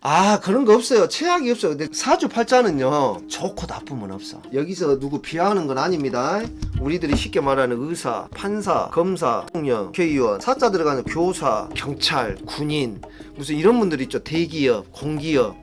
아 그런 거 없어요. 최악이 없어요. 근데 사주팔자는요 좋고 나쁨은 없어. 여기서 누구 비하하는 건 아닙니다. 우리들이 쉽게 말하는 의사 판사 검사 대통령 국회의원 사자 들어가는 교사 경찰 군인. 무슨 이런 분들 있죠. 대기업 공기업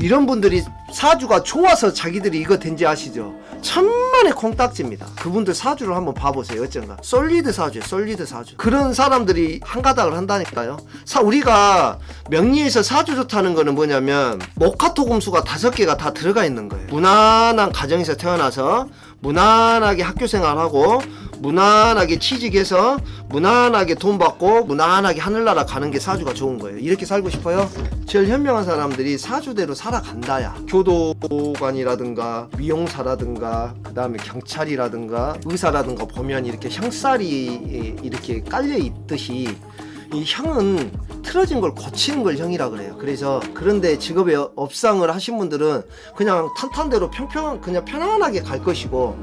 이런 분들이 사주가 좋아서 자기들이 이거 된지 아시죠? 천만의 콩딱지입니다. 그분들 사주를 한번 봐보세요. 어쩐가. 솔리드 사주예요. 솔리드 사주. 그런 사람들이 한 가닥을 한다니까요. 사, 우리가 명리에서 사주 좋다는 거는 뭐냐면 목화토 금수가 다섯 개가 다 들어가 있는 거예요. 무난한 가정에서 태어나서 무난하게 학교 생활하고 무난하게 취직해서 무난하게 돈 받고 무난하게 하늘나라 가는 게 사주가 좋은 거예요. 이렇게 살고 싶어요? 제일 현명한 사람들이 사주대로 살아간다야. 교도관이라든가 미용사라든가 그 다음에 경찰이라든가 의사라든가 보면 이렇게 형살이 이렇게 깔려 있듯이 이 형은 틀어진 걸 고치는 걸 형이라 그래요. 그래서 그런데 직업에 업상을 하신 분들은 그냥 탄탄대로 평평 그냥 편안하게 갈 것이고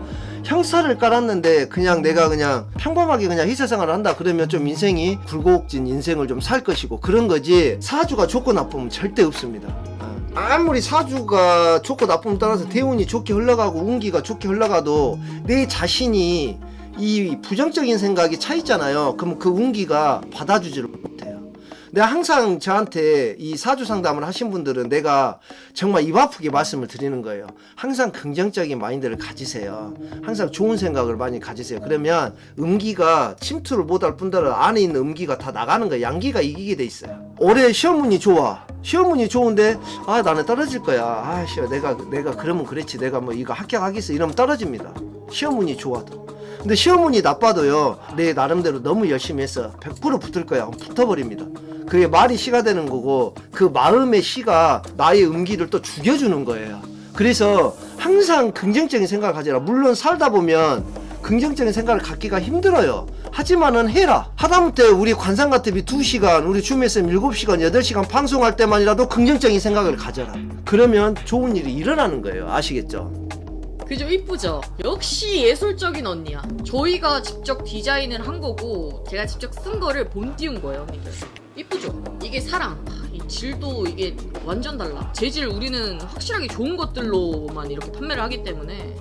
형사를 깔았는데 그냥 내가 그냥 평범하게 그냥 희세 생활을 한다 그러면 좀 인생이 굴곡진 인생을 좀 살 것이고 그런 거지 사주가 좋고 나쁘면 절대 없습니다. 어. 아무리 사주가 좋고 나쁨 따라서 대운이 좋게 흘러가고 운기가 좋게 흘러가도 내 자신이 이 부정적인 생각이 차 있잖아요. 그럼 그 운기가 받아주지를 못해요. 내가 항상 저한테 이 사주 상담을 하신 분들은 내가 정말 입 아프게 말씀을 드리는 거예요. 항상 긍정적인 마인드를 가지세요. 항상 좋은 생각을 많이 가지세요. 그러면 음기가 침투를 못할 뿐더러 안에 있는 음기가 다 나가는 거예요. 양기가 이기게 돼 있어요. 올해 시험운이 좋아. 시험운이 좋은데 아 나는 떨어질 거야. 아 씨, 내가 내가 그러면 그렇지. 내가 뭐 이거 합격하겠어. 이러면 떨어집니다. 시험운이 좋아도. 근데 시험운이 나빠도요 내 나름대로 너무 열심히 해서 100% 붙을 거야. 붙어버립니다. 그게 말이 시가 되는 거고 그 마음의 시가 나의 음기를 또 죽여주는 거예요. 그래서 항상 긍정적인 생각을 가져라. 물론 살다 보면 긍정적인 생각을 갖기가 힘들어요. 하지만은 해라. 하다못해 우리 관상가TV 2시간 우리 줌에서 7시간 8시간 방송할 때만이라도 긍정적인 생각을 가져라. 그러면 좋은 일이 일어나는 거예요. 아시겠죠? 그죠 이쁘죠? 역시 예술적인 언니야. 저희가 직접 디자인을 한 거고 제가 직접 쓴 거를 본 띄운 거예요, 언니들. 이쁘죠? 이게 사랑. 아, 이 질도 이게 완전 달라. 재질 우리는 확실하게 좋은 것들로만 이렇게 판매를 하기 때문에